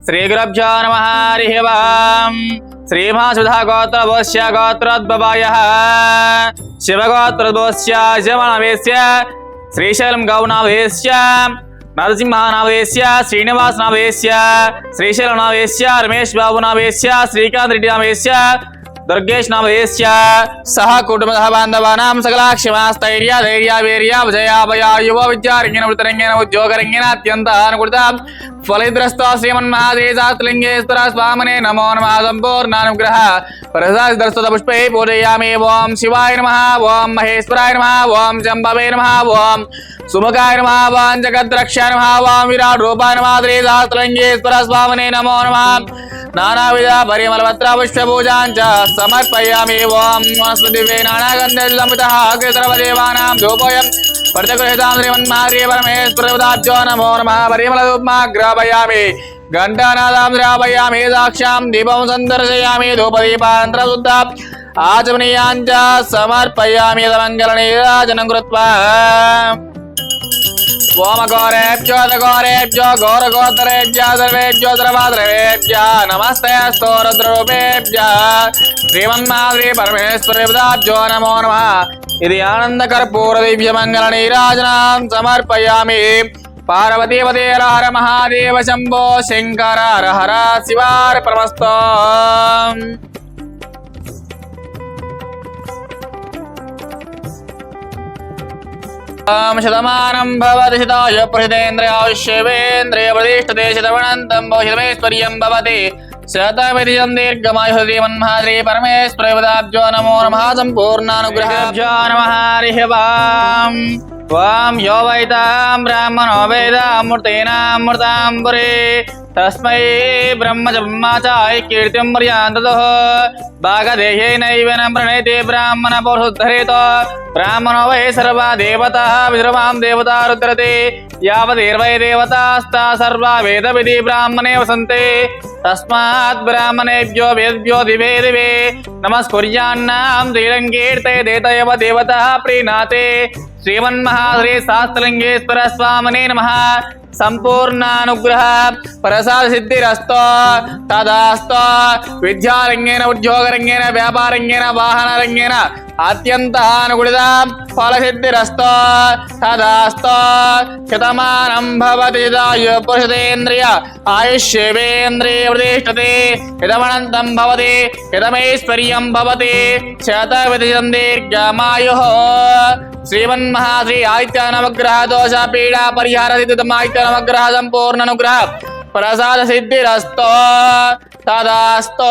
శ్రీగురభ్యో నమ హరి ఓం శ్రీమాసుధా గోత్రభోస్య గోత్రోద్భవాయ శివగోత్రభోస్య శివనవేశ్య శ్రీశైలం గౌనవేశ్య నరసింహనావేశ్య శ్రీనివాస్ నావేశ్య శ్రీశైలం నావేశ్య రమేష్ బాబు నావేశ్య శ్రీకాంత్ రెడ్డి दुर्गेश दुर्गेशनमधीश्य सह कुटुम्बः बान्धवानां सकलाक्षमास्थैर्या धैर्यावीर्याभजयाभया युवविद्यारङ्गेन वृतरङ्गेन उद्योगरङ्गेनात्यन्तः फलैद्रस्तो श्रीमन्महादेशास्त्रिङ्गेश्वरा स्वामने नमो नमः सम्पूर्णानुग्रह। प्रसादर्शतपुष्पैः पूजयामि ॐ शिवाय नमः ॐ महेश्वराय नमः ॐ चम्बवे नमः ॐ सुमुखाय नमः वां जगद्रक्षाय नमः वां विराट् रूपाय नमः त्रिसहस्रलिङ्गेश्वर स्वामने नमो नमः। నానావిధ పరిమళపత్ర పుష్పూజాంచ సమర్పయామి ఓం వనస్పతివే నానాగంధమితః ధూపోయం ప్రతిగృహితాం శ్రీమన్మార్య పరమేశ్వరదాబ్జో నమో నమః పరిమళధూప్మాగ్రాపయామి ఘంటానాదాం ద్రాపయామి సాక్ష్యాం దీపం సందర్శయామి ధూపదీపానంతరశుద్ధ ఆచమనీయాంచ సమర్పయామి మంగళనీరాజనం కృత్వా ఓమఘోరేభ్యో దఘోరేభ్యో ఘోరగోత్తరేభ్య ద్రవాద్రవేభ్య నమస్తే స్తోరద్రూపేభ్య శ్రీమన్మాద్రి పరమేశ్వరేభ్యో నమో నమ. ఇది ఆనందకర్పూర దివ్య మంగళ నీరాజనాం సమర్పయామి. పార్వతీపదే హర మహాదేవ శంభో శంకర హర హర శివార్ ప్రమస్తో शतमानं भवति शिताय प्रसितेन्द्रियाय प्रतिष्ठते शतमनन्तं भविष्यमेश्वर्यं भवति शतमितिजं दीर्घमायुः श्रीमन्महाद्रि परमेश्वरेवदाब्जो नमो नमः सम्पूर्णानुग्रहाब्जो नमः हरिः वाम् వాం యో వైతాం బ్రాహ్మణో వేదామృతేనామృతాం పురే తస్మై బ్రహ్మ చ బ్రహ్మా కీర్తిం మర్యాంతతో భాగదేహేనైవ న బ్రాహ్మణ పౌరుద్ధరేత బ్రాహ్మణో వై సర్వా దేవత విసర్వాం దేవత రుద్రతే యావదేర్వై దేవతాస్తా సర్వా వేద విధి బ్రాహ్మణే వసంతే తస్మాత్ బ్రాహ్మణేభ్యో వేద్భ్యో దివే దివే. నమస్కుర్యాన్నాం శ్రీరంగీర్తే దేతయవ దేవత ప్రీణాతే. శ్రీమన్మహాశ్రీ శాస్త్రలింగేశ్వర స్వామినే నమ. సంపూర్ణానుగ్రహ ప్రసాద సిద్ధిరస్తో తదాస్తో. విద్యారంగేన ఉద్యోగరంగేన వ్యాపారంగేన వాహనరంగేన అత్యంత అనుగుణిత ఫలసిద్ధిరస్తో. తదాస్తో. శతమానం భవతి పురుషదేంద్రియ పురుషతేంద్రియ ఆయుష్యేవేంద్రియ प्रतिष्ठते हितमनन्तं भवति, हितमैश्वर्यं भवति। शतविधिजं दीर्घमायुः। श्रीमन्महाश्री आदित्यनवग्रहदोषा पीडा परिहारदितमादित्यनवग्रह सम्पूर्णानुग्रह प्रसाद सिद्धिरस्तो तदास्तो।